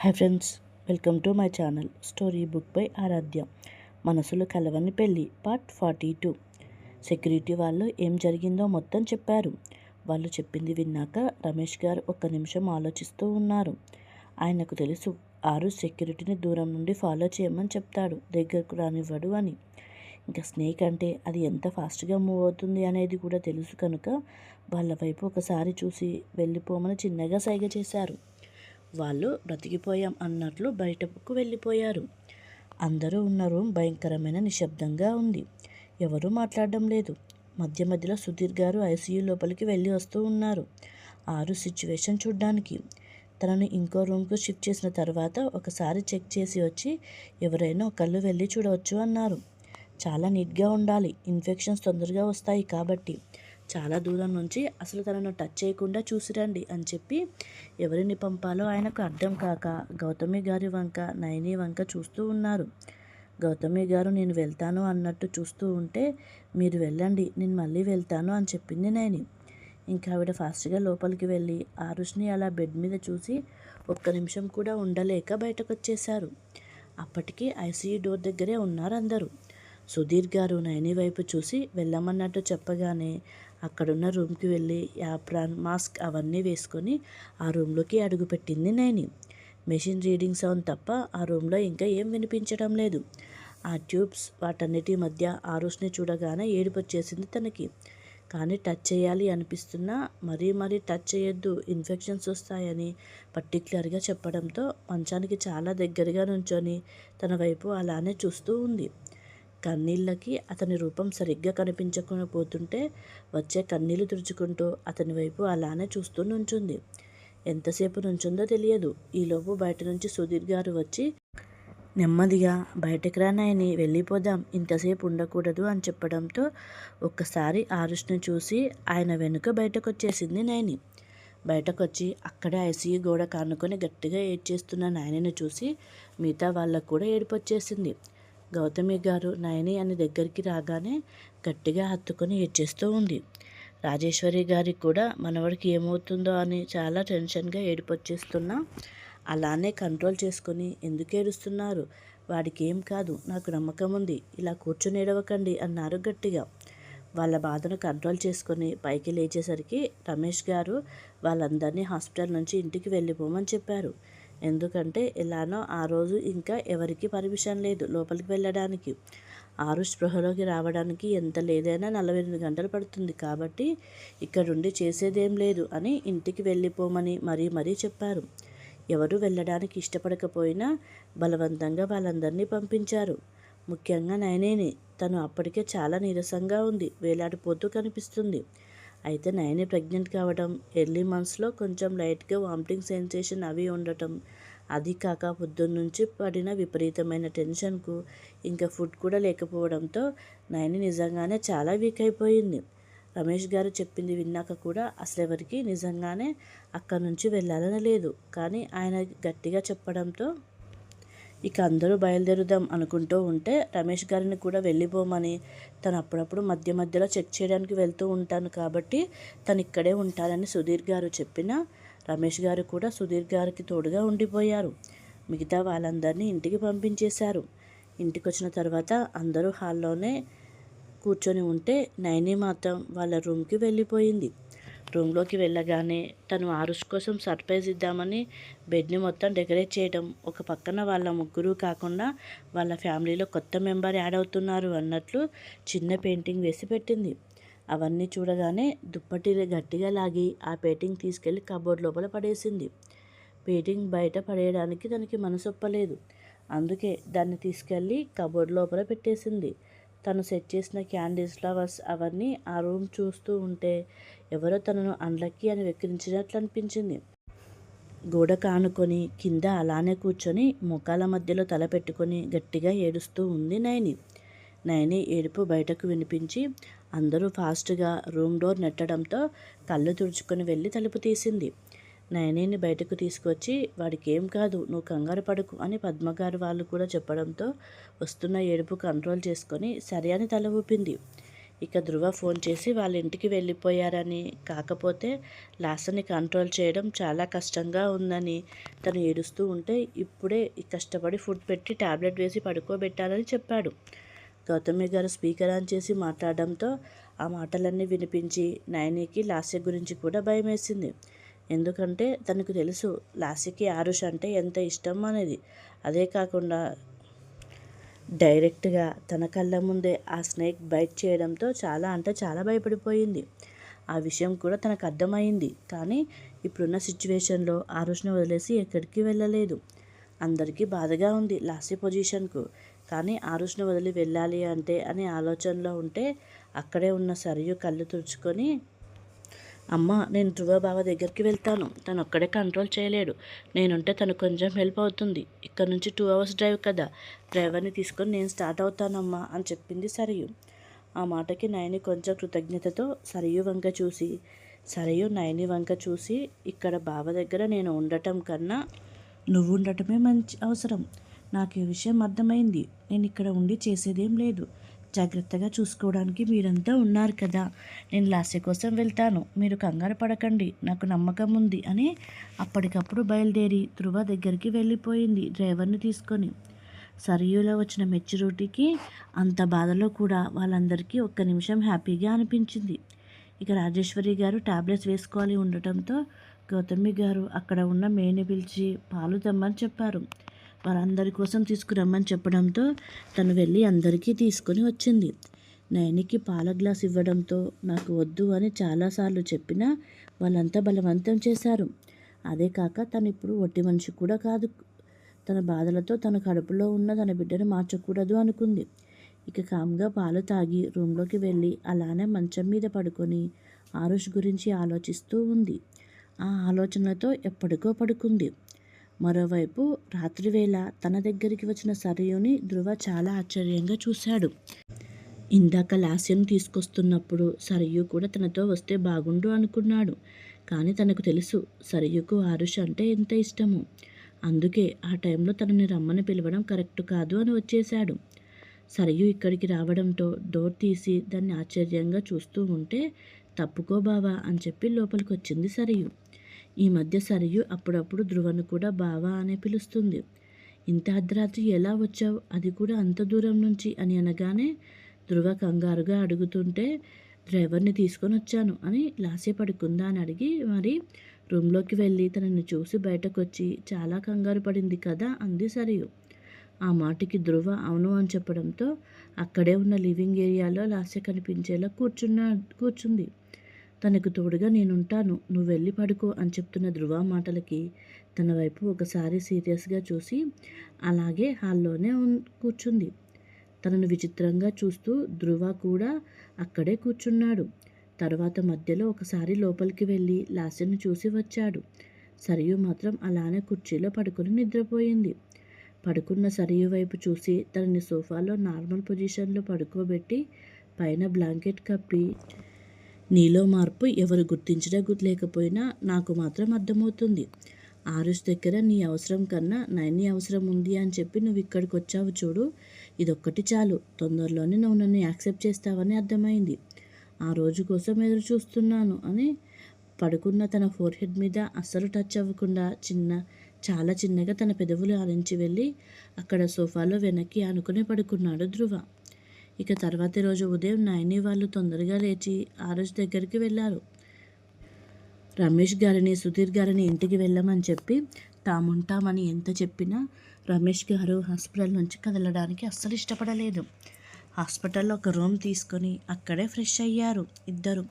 Hi friends welcome to my channel story book by Aradhya. మనసులు కలవని పెళ్ళి part forty two. Security వాళ్ళు ఏం జరిగిందో మొత్తం చెప్పారు. వాళ్ళు చెప్పింది విన్నాక రమేష్ గారు ఒక్క నిమిషం ఆలోచిస్తూ ఉన్నారు. ఆయనకు తెలుసు ఆరు సెక్యూరిటీని దూరం నుండి ఫాలో చేయమని చెప్తాడు దగ్గరకు రానివ్వడు అని. ఇంకా స్నేక్ అంటే అది ఎంత ఫాస్ట్గా మూవ్ అవుతుంది అనేది కూడా తెలుసు కనుక వాళ్ళ వైపు ఒకసారి చూసి వెళ్ళిపోమని చిన్నగా సైగ చేశారు. వాళ్ళు బ్రతికిపోయాం అన్నట్లు బయటకు వెళ్ళిపోయారు. అందరూ ఉన్న రూమ్ భయంకరమైన నిశ్శబ్దంగా ఉంది. ఎవరూ మాట్లాడడం లేదు. మధ్య మధ్యలో సుధీర్ గారు ఐసీయూ లోపలికి వెళ్ళి వస్తూ ఉన్నారు. ఆరు సిచ్యువేషన్ చూడ్డానికి. తనను ఇంకో రూమ్కు షిఫ్ట్ చేసిన తర్వాత ఒకసారి చెక్ చేసి వచ్చి ఎవరైనా ఒకళ్ళు వెళ్ళి చూడవచ్చు అన్నారు. చాలా నీట్గా ఉండాలి. ఇన్ఫెక్షన్స్ తొందరగా వస్తాయి కాబట్టి. చాలా దూరం నుంచి అసలు తనను టచ్ చేయకుండా చూసిరండి అని చెప్పి ఎవరిని పంపాలో ఆయనకు అర్థం కాక గౌతమి గారి వంక నయని వంక చూస్తూ ఉన్నారు. గౌతమి గారు నేను వెళ్తాను అన్నట్టు చూస్తూ ఉంటే మీరు వెళ్ళండి నేను మళ్ళీ వెళ్తాను అని చెప్పింది నయని. ఇంకా ఆవిడ ఫాస్ట్గా లోపలికి వెళ్ళి ఆరుష్ని అలా బెడ్ మీద చూసి ఒక్క నిమిషం కూడా ఉండలేక బయటకు వచ్చేశారు అప్పటికి ఐసీయూ డోర్ దగ్గరే ఉన్నారు అందరూ. సుధీర్ గారు నయని వైపు చూసి వెళ్ళమన్నట్టు చెప్పగానే అక్కడున్న రూమ్కి వెళ్ళి యాప్రాన్ మాస్క్ అవన్నీ వేసుకొని ఆ రూమ్లోకి అడుగుపెట్టింది నైని. మెషిన్ రీడింగ్ సౌండ్ తప్ప ఆ రూమ్లో ఇంకా ఏం వినిపించడం లేదు. ఆ ట్యూబ్స్ వాటన్నిటి మధ్య ఆరుష్ని చూడగానే ఏడుపు వచ్చేసింది తనకి. కానీ టచ్ చేయాలి అనిపిస్తున్నా మరీ మరీ టచ్ చేయొద్దు ఇన్ఫెక్షన్స్ వస్తాయని పర్టికులర్గా చెప్పడంతో మంచానికి చాలా దగ్గరగా నుంచొని తన వైపు అలానే చూస్తూ ఉంది. కన్నీళ్ళకి అతని రూపం సరిగ్గా కనిపించకుండా పోతుంటే వచ్చే కన్నీళ్ళు తుడుచుకుంటూ అతని వైపు అలానే చూస్తూ నుంచుంది. ఎంతసేపు నుంచుందో తెలియదు. ఈలోపు బయట నుంచి సుధీర్ గారు వచ్చి నెమ్మదిగా బయటకు రానాయని వెళ్ళిపోదాం. ఇంతసేపు ఉండకూడదు అని చెప్పడంతో ఒక్కసారి ఆరుష్ని చూసి ఆయన వెనుక బయటకొచ్చేసింది నాయని నయని. బయటకొచ్చి అక్కడే ఐసీయూ గోడ కానుకొని గట్టిగా ఏడ్చేస్తున్న నాయనని చూసి మిగతా వాళ్ళకు కూడా ఏడుపొచ్చేసింది. గౌతమి గారు నయని అని దగ్గరికి రాగానే గట్టిగా హత్తుకొని ఏడ్చేస్తూ ఉంది. రాజేశ్వరి గారికి కూడా మనవడికి ఏమవుతుందో అని చాలా టెన్షన్గా ఏడుపొచ్చేస్తున్నా అలానే కంట్రోల్ చేసుకొని ఎందుకు ఏడుస్తున్నారు? వాడికి ఏం కాదు నాకు నమ్మకం ఉంది ఇలా కూర్చొని ఏడవకండి అన్నారు గట్టిగా. వాళ్ళ బాధను కంట్రోల్ చేసుకొని పైకి లేచేసరికి రమేష్ గారు వాళ్ళందరినీ హాస్పిటల్ నుంచి ఇంటికి వెళ్ళిపోమని చెప్పారు. ఎందుకంటే ఎలానో ఆ రోజు ఇంకా ఎవరికి పర్మిషన్ లేదు లోపలికి వెళ్ళడానికి. ఆరు స్పృహలోకి రావడానికి ఎంత లేదైనా నలభై ఎనిమిది గంటలు పడుతుంది కాబట్టి ఇక్కడుండి చేసేదేం లేదు అని ఇంటికి వెళ్ళిపోమని మరీ మరీ చెప్పారు. ఎవరు వెళ్ళడానికి ఇష్టపడకపోయినా బలవంతంగా వాళ్ళందరినీ పంపించారు. ముఖ్యంగా నయనేని. తను అప్పటికే చాలా నీరసంగా ఉంది. వేలాడిపోతూ కనిపిస్తుంది. అయితే నయని ప్రెగ్నెంట్ కావడం ఎర్లీ మంత్స్లో కొంచెం లైట్గా వామిటింగ్ సెన్సేషన్ అవి ఉండటం. అది కాక నుంచి పడిన విపరీతమైన టెన్షన్కు ఇంకా ఫుడ్ కూడా లేకపోవడంతో నయని నిజంగానే చాలా వీక్ అయిపోయింది. రమేష్ గారు చెప్పింది విన్నాక కూడా అసలు ఎవరికి నిజంగానే అక్కడి నుంచి వెళ్ళాలని లేదు. కానీ ఆయన గట్టిగా చెప్పడంతో ఇక అందరూ బయలుదేరుదాం అనుకుంటూ ఉంటే రమేష్ గారిని కూడా వెళ్ళిపోమని తను అప్పుడప్పుడు మధ్య మధ్యలో చెక్ చేయడానికి వెళ్తూ ఉంటాను కాబట్టి తను ఇక్కడే ఉంటానని సుధీర్ గారు చెప్పిన రమేష్ గారు కూడా సుధీర్ గారికి తోడుగా ఉండిపోయారు. మిగతా వాళ్ళందరినీ ఇంటికి పంపించేశారు. ఇంటికి వచ్చిన తర్వాత అందరూ హాల్లోనే కూర్చొని ఉంటే నైని మాత్రం వాళ్ళ రూమ్కి వెళ్ళిపోయింది. రూమ్లోకి వెళ్ళగానే తను ఆరుష్ కోసం సర్ప్రైజ్ ఇద్దామని బెడ్ని మొత్తం డెకరేట్ చేయడం ఒక పక్కన వాళ్ళ ముగ్గురు కాకుండా వాళ్ళ ఫ్యామిలీలో కొత్త మెంబర్ యాడ్ అవుతున్నారు అన్నట్లు చిన్న పెయింటింగ్ వేసి పెట్టింది. అవన్నీ చూడగానే దుప్పటి గట్టిగా లాగి ఆ పెయింటింగ్ తీసుకెళ్ళి కబోర్డ్ లోపల పడేసింది. పెయింటింగ్ బయట పడేయడానికి తనకి మనసొప్పలేదు. అందుకే దాన్ని తీసుకెళ్ళి కబోర్డ్ లోపల పెట్టేసింది. తను సెట్ చేసిన క్యాండిల్ ఫ్లవర్స్ అవన్నీ ఆ రూమ్ చూస్తూ ఉంటే ఎవరో తనను అన్లక్కీ అని వెక్కిరించినట్లు అనిపించింది గోడ కానుకొని కింద అలానే కూర్చొని ముఖాల మధ్యలో తల పెట్టుకొని గట్టిగా ఏడుస్తూ ఉంది నయని. నయని ఏడుపు బయటకు వినిపించి అందరూ ఫాస్ట్గా రూమ్ డోర్ నెట్టడంతో కళ్ళు తుడుచుకొని వెళ్ళి తలుపు తీసింది. నయనిని బయటకు తీసుకొచ్చి వాడికి ఏం కాదు నువ్వు కంగారు పడకు అని పద్మగారు వాళ్ళు కూడా చెప్పడంతో వస్తున్న ఏడుపు కంట్రోల్ చేసుకొని సరే అని తల ఊపింది. ఇక ధృవ ఫోన్ చేసి వాళ్ళ ఇంటికి వెళ్ళిపోయారని. కాకపోతే లాస్యని కంట్రోల్ చేయడం చాలా కష్టంగా ఉందని తను ఏడుస్తూ ఉంటే ఇప్పుడే కష్టపడి ఫుడ్ పెట్టి టాబ్లెట్ వేసి పడుకోబెట్టాలని చెప్పాడు. గౌతమి గారు స్పీకర్ ఆన్ చేసి మాట్లాడడంతో ఆ మాటలన్నీ వినిపించి నయనికి లాస్య గురించి కూడా భయం వేసింది ఎందుకంటే తనకు తెలుసు లాస్యకి ఆరుష్ అంటే ఎంత ఇష్టం అనేది. అదే కాకుండా డైరెక్ట్గా తన కళ్ళ ముందే ఆ స్నేక్ బైట్ చేయడంతో చాలా అంటే చాలా భయపడిపోయింది. ఆ విషయం కూడా తనకు అర్థమైంది. కానీ ఇప్పుడున్న సిచ్యువేషన్లో ఆరుష్ని వదిలేసి ఎక్కడికి వెళ్ళలేదు. అందరికీ బాధగా ఉంది లాస్ట్ పొజిషన్కు. కానీ ఆరుష్ని వదిలి వెళ్ళాలి అంటే అనే ఆలోచనలో ఉంటే అక్కడే ఉన్న సరియు కళ్ళు తుడుచుకొని అమ్మ నేను ధృవ బావ దగ్గరికి వెళ్తాను. తను ఒక్కడే కంట్రోల్ చేయలేడు. నేనుంటే తను కొంచెం హెల్ప్ అవుతుంది. ఇక్కడ నుంచి టూ అవర్స్ డ్రైవ్ కదా. డ్రైవర్ని తీసుకొని నేను స్టార్ట్ అవుతానమ్మా అని చెప్పింది సరియు. ఆ మాటకి నయని కొంచెం కృతజ్ఞతతో సరియు వంక చూసి సరియు నయని వంక చూసి ఇక్కడ బావ దగ్గర నేను ఉండటం కన్నా నువ్వు ఉండటమే మంచి అవసరం. నాకు ఈ విషయం అర్థమైంది. నేను ఇక్కడ ఉండి చేసేదేం లేదు. జాగ్రత్తగా చూసుకోవడానికి మీరంతా ఉన్నారు కదా. నేను లాస్య కోసం వెళ్తాను. మీరు కంగారు పడకండి. నాకు నమ్మకం ఉంది అని అప్పటికప్పుడు బయలుదేరి ధృవ దగ్గరికి వెళ్ళిపోయింది డ్రైవర్ని తీసుకొని. సరియులో వచ్చిన మెచ్యూరిటీకి అంత బాధలో కూడా వాళ్ళందరికీ ఒక్క నిమిషం హ్యాపీగా అనిపించింది. ఇక రాజేశ్వరి గారు టాబ్లెట్స్ వేసుకోవాలి ఉండటంతో గౌతమి గారు అక్కడ ఉన్న మేని పిలిచి పాలు తెమ్మని చెప్పారు. వారందరి కోసం తీసుకురమ్మని చెప్పడంతో తను వెళ్ళి అందరికీ తీసుకొని వచ్చింది. నయనికి పాల గ్లాస్ ఇవ్వడంతో నాకు వద్దు అని చాలాసార్లు చెప్పినా వాళ్ళంతా బలవంతం చేశారు. అదే కాక తను ఇప్పుడు ఒట్టి మనిషి కూడా కాదు. తన బాధలతో తన కడుపులో ఉన్న తన బిడ్డను మార్చకూడదు అనుకుంది. ఇక కామ్గా పాలు తాగి రూమ్లోకి వెళ్ళి అలానే మంచం మీద పడుకొని ఆరుష్ గురించి ఆలోచిస్తూ ఉంది. ఆ ఆలోచనలతో ఎప్పటికో పడుకుంది. మరోవైపు రాత్రివేళ తన దగ్గరికి వచ్చిన సరయుని ధృవ చాలా ఆశ్చర్యంగా చూశాడు. ఇందాక లాస్యం తీసుకొస్తున్నప్పుడు సరయు కూడా తనతో వస్తే బాగుండు అనుకున్నాడు. కానీ తనకు తెలుసు సరయుకు ఆరుష్ అంటే ఎంత ఇష్టము. అందుకే ఆ టైంలో తనని రమ్మని పిలవడం కరెక్ట్ కాదు అని వచ్చేశాడు. సరయు ఇక్కడికి రావడంతో డోర్ తీసి దాన్ని ఆశ్చర్యంగా చూస్తూ ఉంటే తప్పుకో బావా అని చెప్పి లోపలికి వచ్చింది సరయు. ఈ మధ్య సరియు అప్పుడప్పుడు ధ్రువను కూడా బావా అనే పిలుస్తుంది. ఇంత అర్ధరాత్రి ఎలా వచ్చావు? అది కూడా అంత దూరం నుంచి అని అనగానే ధ్రువ కంగారుగా అడుగుతుంటే డ్రైవర్ని తీసుకొని వచ్చాను అని లాసే పడుకుందా అని అడిగి మరి రూమ్లోకి వెళ్ళి తనని చూసి బయటకు వచ్చి చాలా కంగారు పడింది కదా అంది సరియు. ఆ మాటకి ధ్రువ అవును అని చెప్పడంతో అక్కడే ఉన్న లివింగ్ ఏరియాలో లాస్య కనిపించేలా కూర్చున్న కూర్చుంది. తనకు తోడుగా నేనుంటాను. నువ్వు వెళ్ళి పడుకో అని చెప్తున్న ధృవ మాటలకి తన వైపు ఒకసారి సీరియస్గా చూసి అలాగే హాల్లోనే కూర్చుంది. తనను విచిత్రంగా చూస్తూ ధృవ కూడా అక్కడే కూర్చున్నాడు. తర్వాత మధ్యలో ఒకసారి లోపలికి వెళ్ళి లాస్యను చూసి వచ్చాడు. సరియు మాత్రం అలానే కుర్చీలో పడుకుని నిద్రపోయింది. పడుకున్న సరియు వైపు చూసి తనని సోఫాలో నార్మల్ పొజిషన్లో పడుకోబెట్టి పైన బ్లాంకెట్ కప్పి నీలో మార్పు ఎవరు గుర్తించడం లేకపోయినా నాకు మాత్రం అర్థమవుతుంది. ఆరుష్ దగ్గర నీ అవసరం కన్నా నైని అవసరం ఉంది అని చెప్పి నువ్వు ఇక్కడికి వచ్చావు చూడు. ఇదొక్కటి చాలు. తొందరలోనే నువ్వు నన్ను యాక్సెప్ట్ చేస్తావని అర్థమైంది. ఆ రోజు కోసం ఎదురు చూస్తున్నాను అని పడుకున్న తన ఫోర్ హెడ్ మీద అస్సలు టచ్ అవ్వకుండా చిన్న చాలా చిన్నగా తన పెదవులు ఆరించి వెళ్ళి అక్కడ సోఫాలో వెనక్కి ఆనుకుని పడుకున్నాడు ధ్రువ. ఇక తర్వాతి రోజు ఉదయం నాయని వాళ్ళు తొందరగా లేచి ఆరుష్ దగ్గరికి వెళ్ళారు. రమేష్ గారిని సుధీర్ గారిని ఇంటికి వెళ్ళమని చెప్పి తాముంటామని ఎంత చెప్పినా రమేష్ గారు హాస్పిటల్ నుంచి కదలడానికి అస్సలు ఇష్టపడలేదు. హాస్పిటల్లో ఒక రూమ్ తీసుకొని అక్కడే ఫ్రెష్ అయ్యారు ఇద్దరు.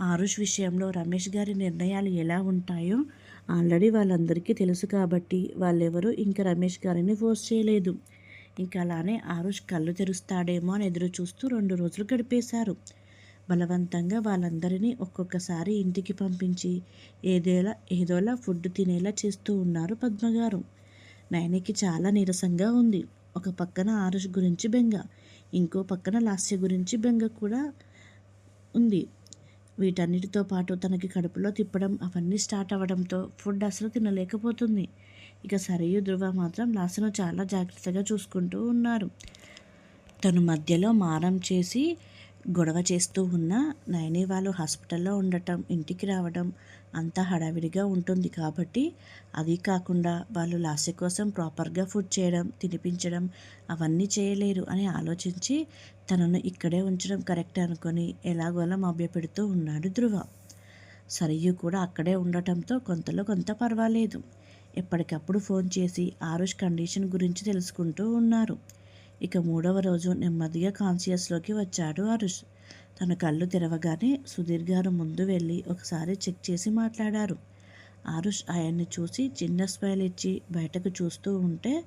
ఆరుష్ విషయంలో రమేష్ గారి నిర్ణయాలు ఎలా ఉంటాయో ఆల్రెడీ వాళ్ళందరికీ తెలుసు కాబట్టి వాళ్ళెవరూ ఇంకా రమేష్ గారిని ఫోర్స్ చేయలేదు. ఇంకా అలానే ఆరుష్ కళ్ళు తెరుస్తాడేమో అని ఎదురు చూస్తూ రెండు రోజులు గడిపేశారు. బలవంతంగా వాళ్ళందరినీ ఒక్కొక్కసారి ఇంటికి పంపించి ఏదేలా ఏదోలా ఫుడ్ తినేలా చేస్తూ ఉన్నారు పద్మగారు. నయనికి చాలా నీరసంగా ఉంది. ఒక పక్కన ఆరుష్ గురించి బెంగ ఇంకో పక్కన లాస్య గురించి బెంగ కూడా ఉంది. వీటన్నిటితో పాటు తనకి కడుపులో తిప్పడం అవన్నీ స్టార్ట్ అవ్వడంతో ఫుడ్ అసలు తినలేకపోతుంది. ఇక సరయు ధృవ మాత్రం లాసను చాలా జాగ్రత్తగా చూసుకుంటూ ఉన్నారు. తను మధ్యలో మారం చేసి గొడవ చేస్తూ ఉన్న నయని వాళ్ళు హాస్పిటల్లో ఉండటం ఇంటికి రావడం అంతా హడావిడిగా ఉంటుంది కాబట్టి అది కాకుండా వాళ్ళు లాస్య కోసం ప్రాపర్గా ఫుడ్ చేయడం తినిపించడం అవన్నీ చేయలేరు అని ఆలోచించి తనను ఇక్కడే ఉంచడం కరెక్ట్ అనుకొని ఎలాగోలా మభ్యపెడుతూ ఉన్నాడు ధృవ. సరియు కూడా అక్కడే ఉండటంతో కొంతలో కొంత పర్వాలేదు. ఎప్పటికప్పుడు ఫోన్ చేసి ఆరుష్ కండిషన్ గురించి తెలుసుకుంటూ ఉన్నారు. ఇక మూడవ రోజు నెమ్మదిగా కాన్షియస్లోకి వచ్చాడు ఆరుష్. తన కళ్ళు తెరవగానే సుధీర్ గారు ముందు వెళ్ళి ఒకసారి చెక్ చేసి మాట్లాడారు. ఆరుష్ ఆయన్ని చూసి చిన్న స్మైల్ ఇచ్చి బయటకు చూస్తూ ఉంటే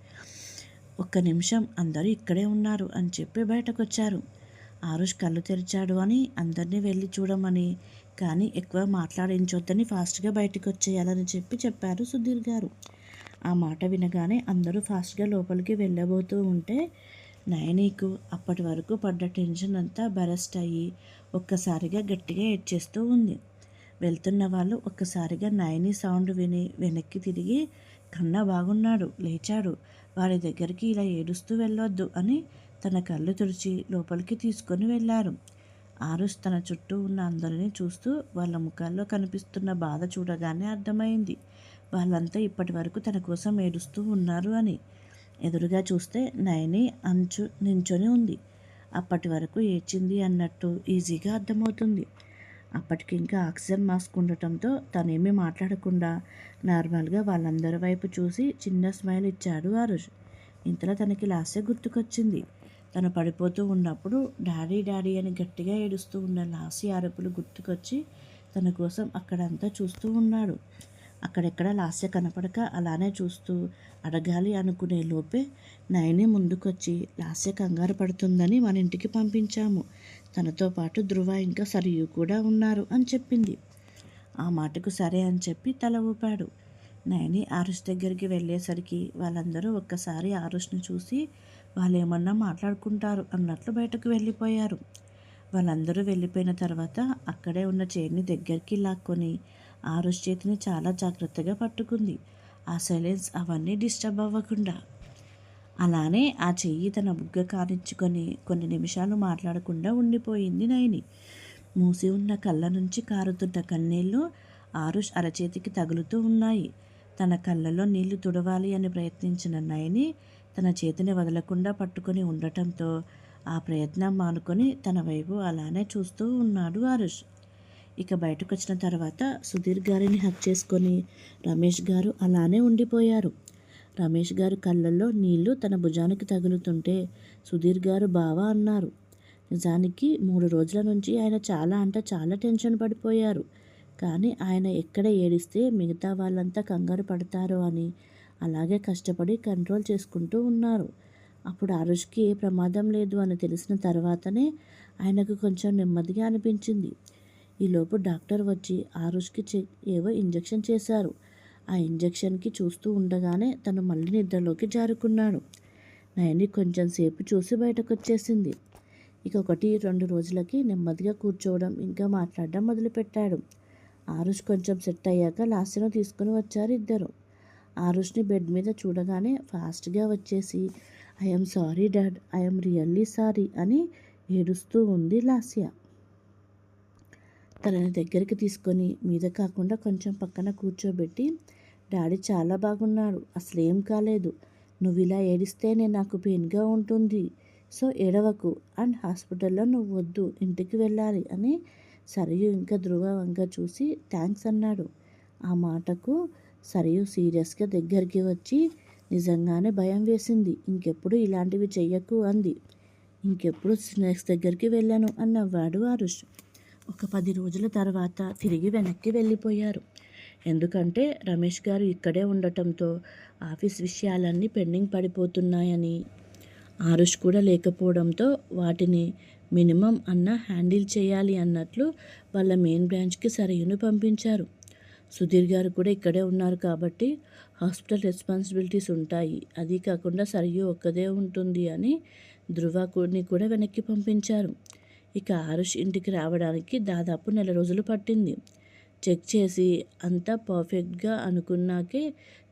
ఒక్క నిమిషం అందరూ ఇక్కడే ఉన్నారు అని చెప్పి బయటకు వచ్చారు ఆరుష్ కళ్ళు తెరిచాడు అని అందరినీ వెళ్ళి చూడమని కానీ ఎక్కువ మాట్లాడించొద్దని ఫాస్ట్గా బయటకు వచ్చేయాలని చెప్పి చెప్పారు సుధీర్ గారు. ఆ మాట వినగానే అందరూ ఫాస్ట్గా లోపలికి వెళ్ళబోతూ ఉంటే నయనీకు అప్పటి వరకు పడ్డ టెన్షన్ అంతా బరెస్ట్ అయ్యి ఒక్కసారిగా గట్టిగా ఏడ్చేస్తూ ఉంది. వెళ్తున్న వాళ్ళు ఒక్కసారిగా నయని సౌండ్ విని వెనక్కి తిరిగి కన్నా బాగున్నాడు లేచాడు వారి దగ్గరికి ఇలా ఏడుస్తూ వెళ్ళొద్దు అని తన కళ్ళు తుడిచి లోపలికి తీసుకొని వెళ్ళారు. ఆరుష్ తన చుట్టూ ఉన్న అందరినీ చూస్తూ వాళ్ళ ముఖాల్లో కనిపిస్తున్న బాధ చూడగానే అర్థమైంది. వాళ్ళంతా ఇప్పటి వరకు తన కోసం ఏడుస్తూ ఉన్నారు అని. ఎదురుగా చూస్తే నయని అంచు నించొని ఉంది. అప్పటి వరకు ఏడ్చింది అన్నట్టు ఈజీగా అర్థమవుతుంది. అప్పటికి ఇంకా ఆక్సిజన్ మాస్క్ ఉండటంతో తనేమీ మాట్లాడకుండా నార్మల్గా వాళ్ళందరి వైపు చూసి చిన్న స్మైల్ ఇచ్చాడు ఆరుష్. ఇంతలో తనకి లాస్య గుర్తుకొచ్చింది. తను పడిపోతూ ఉన్నప్పుడు డాడీ డాడీ అని గట్టిగా ఏడుస్తూ ఉన్న లాసి అరుపులు గుర్తుకొచ్చి తన కోసం అక్కడంతా చూస్తూ ఉన్నాడు. అక్కడెక్కడ లాస్య కనపడక అలానే చూస్తూ అడగాలి అనుకునే లోపే నయని ముందుకొచ్చి లాస్య కంగారు పడుతుందని మన ఇంటికి పంపించాము. తనతో పాటు ధృవ ఇంకా సరియు కూడా ఉన్నారు అని చెప్పింది. ఆ మాటకు సరే అని చెప్పి తల ఊపాడు. నయని ఆరుష్ దగ్గరికి వెళ్ళేసరికి వాళ్ళందరూ ఒక్కసారి ఆరుష్ని చూసి వాళ్ళు ఏమన్నా మాట్లాడుకుంటారు అన్నట్లు బయటకు వెళ్ళిపోయారు. వాళ్ళందరూ వెళ్ళిపోయిన తర్వాత అక్కడే ఉన్న చైర్ని దగ్గరికి లాక్కొని ఆరుష్ చేతిని చాలా జాగ్రత్తగా పట్టుకుంది. ఆ సైలెన్స్ అవన్నీ డిస్టర్బ్ అవ్వకుండా. అలానే ఆ చెయ్యి తన బుగ్గ కానించుకొని కొన్ని నిమిషాలు మాట్లాడకుండా ఉండిపోయింది నైని మూసి ఉన్న కళ్ళ నుంచి కారుతున్న కన్నీళ్ళు ఆరుష్ అరచేతికి తగులుతూ ఉన్నాయి. తన కళ్ళలో నీళ్ళు తుడవాలి అని ప్రయత్నించిన నయని తన చేతిని వదలకుండా పట్టుకొని ఉండటంతో ఆ ప్రయత్నం మానుకొని తన వైపు అలానే చూస్తూ ఉన్నాడు ఆరుష్. ఇక బయటకు వచ్చిన తర్వాత సుధీర్ గారిని హక్ చేసుకొని రమేష్ గారు అలానే ఉండిపోయారు. రమేష్ గారు కళ్ళల్లో నీళ్ళు తన భుజానికి తగులుతుంటే సుధీర్ గారు బావా అన్నారు. నిజానికి మూడు రోజుల నుంచి ఆయన చాలా అంటే చాలా టెన్షన్ పడిపోయారు. కానీ ఆయన ఎక్కడ ఏడిస్తే మిగతా వాళ్ళంతా కంగారు పడతారు అని అలాగే కష్టపడి కంట్రోల్ చేసుకుంటూ ఉన్నారు. అప్పుడు ఆరుష్కి ఏ ప్రమాదం లేదు అని తెలిసిన తర్వాతనే ఆయనకు కొంచెం నెమ్మదిగా అనిపించింది. ఈలోపు డాక్టర్ వచ్చి ఆరుష్కి చె ఏవో ఇంజెక్షన్ చేశారు. ఆ ఇంజెక్షన్కి చూస్తూ ఉండగానే తను మళ్ళీ నిద్రలోకి జారుకున్నాడు. నయని కొంచెం సేపు చూసి బయటకు వచ్చేసింది ఇక ఒకటి రెండు రోజులకి నెమ్మదిగా కూర్చోవడం ఇంకా మాట్లాడడం మొదలుపెట్టాడు. ఆరుష్ కొంచెం సెట్ అయ్యాక లాస్యను తీసుకుని వచ్చారు ఇద్దరు. ఆరుష్ని బెడ్ మీద చూడగానే ఫాస్ట్గా వచ్చేసి I'm sorry dad. I'm really sorry అని ఏడుస్తూ ఉంది లాస్య. తనని దగ్గరికి తీసుకొని మీద కాకుండా కొంచెం పక్కన కూర్చోబెట్టి డాడీ చాలా బాగున్నాడు. అసలు ఏం కాలేదు. నువ్వు ఇలా ఏడిస్తేనే నాకు పెయిన్గా ఉంటుంది. సో ఏడవకు. అండ్ హాస్పిటల్లో నువ్వు వద్దు. ఇంటికి వెళ్ళాలి అని సరియు ఇంకా ధృవ వంక చూసి థ్యాంక్స్ అన్నాడు. ఆ మాటకు సరియు సీరియస్గా దగ్గరికి వచ్చి నిజంగానే భయం వేసింది. ఇంకెప్పుడు ఇలాంటివి చెయ్యకు అంది. ఇంకెప్పుడు స్నేక్స్ దగ్గరికి వెళ్ళాను అన్నవాడు నవ్వాడు ఆరుష్. ఒక పది రోజుల తర్వాత తిరిగి వెనక్కి వెళ్ళిపోయారు. ఎందుకంటే రమేష్ గారు ఇక్కడే ఉండటంతో ఆఫీస్ విషయాలన్నీ పెండింగ్ పడిపోతున్నాయని ఆరుష్ కూడా లేకపోవడంతో వాటిని మినిమం అన్న హ్యాండిల్ చేయాలి అన్నట్లు వాళ్ళ మెయిన్ బ్రాంచ్కి సరయును పంపించారు. సుధీర్ గారు కూడా ఇక్కడే ఉన్నారు కాబట్టి హాస్పిటల్ రెస్పాన్సిబిలిటీస్ ఉంటాయి. అది కాకుండా సరియు ఒక్కదే ఉంటుంది అని ధృవాకుడిని కూడా వెనక్కి పంపించారు. ఇక ఆరుష్ ఇంటికి రావడానికి దాదాపు నెల రోజులు పట్టింది. చెక్ చేసి అంతా పర్ఫెక్ట్గా అనుకున్నాకే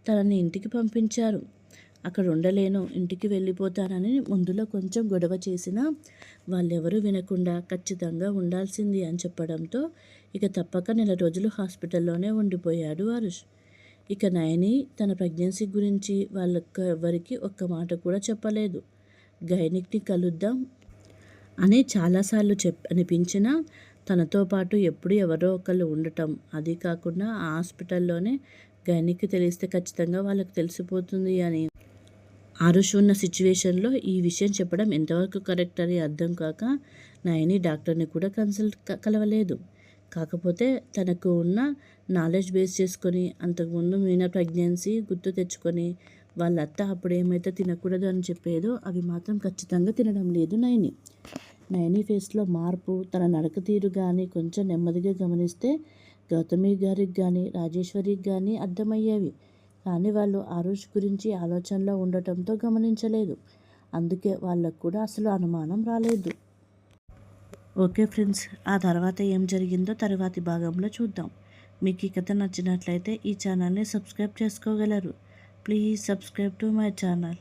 తనని ఇంటికి పంపించారు. అక్కడ ఉండలేను ఇంటికి వెళ్ళిపోతానని ముందులో కొంచెం గొడవ చేసినా వాళ్ళెవరూ వినకుండా ఖచ్చితంగా ఉండాల్సింది అని చెప్పడంతో ఇక తప్పక నెల రోజులు హాస్పిటల్లోనే ఉండిపోయాడు అరుష్ ఇక నయని తన ప్రెగ్నెన్సీ గురించి వాళ్ళొక్క ఎవరికి ఒక్క మాట కూడా చెప్పలేదు. గైనిక్ని కలుద్దాం అని చాలాసార్లు చెప్ అనిపించినా తనతో పాటు ఎప్పుడు ఎవరో ఒకళ్ళు ఉండటం అది కాకుండా ఆ హాస్పిటల్లోనే గైనిక్కి తెలిస్తే ఖచ్చితంగా వాళ్ళకి తెలిసిపోతుంది అని ఆరుష్ ఉన్న సిచ్యువేషన్లో ఈ విషయం చెప్పడం ఎంతవరకు కరెక్ట్ అని అర్థం కాక నయని డాక్టర్ని కూడా కన్సల్ట్ కలవలేదు. కాకపోతే తనకు ఉన్న నాలెడ్జ్ బేస్ చేసుకొని అంతకుముందు మీనా ప్రెగ్నెన్సీ గుర్తు తెచ్చుకొని వాళ్ళ అత్త అప్పుడు ఏమైతే తినకూడదు అని చెప్పేదో అవి మాత్రం ఖచ్చితంగా తినడం లేదు నయని. నయని ఫేస్లో మార్పు తన నడక తీరు కానీ కొంచెం నెమ్మదిగా గమనిస్తే గౌతమి గారికి కానీ రాజేశ్వరికి కానీ అర్థమయ్యేవి. కానీ వాళ్ళు ఆ రోజు గురించి ఆలోచనలో ఉండటంతో గమనించలేదు. అందుకే వాళ్ళకు కూడా అసలు అనుమానం రాలేదు. ఓకే ఫ్రెండ్స్ ఆ తర్వాత ఏం జరిగిందో తర్వాతి భాగంలో చూద్దాం. మీకు ఈ కథ నచ్చినట్లయితే ఈ ఛానల్ని సబ్స్క్రైబ్ చేసుకోగలరు. Please subscribe to my channel.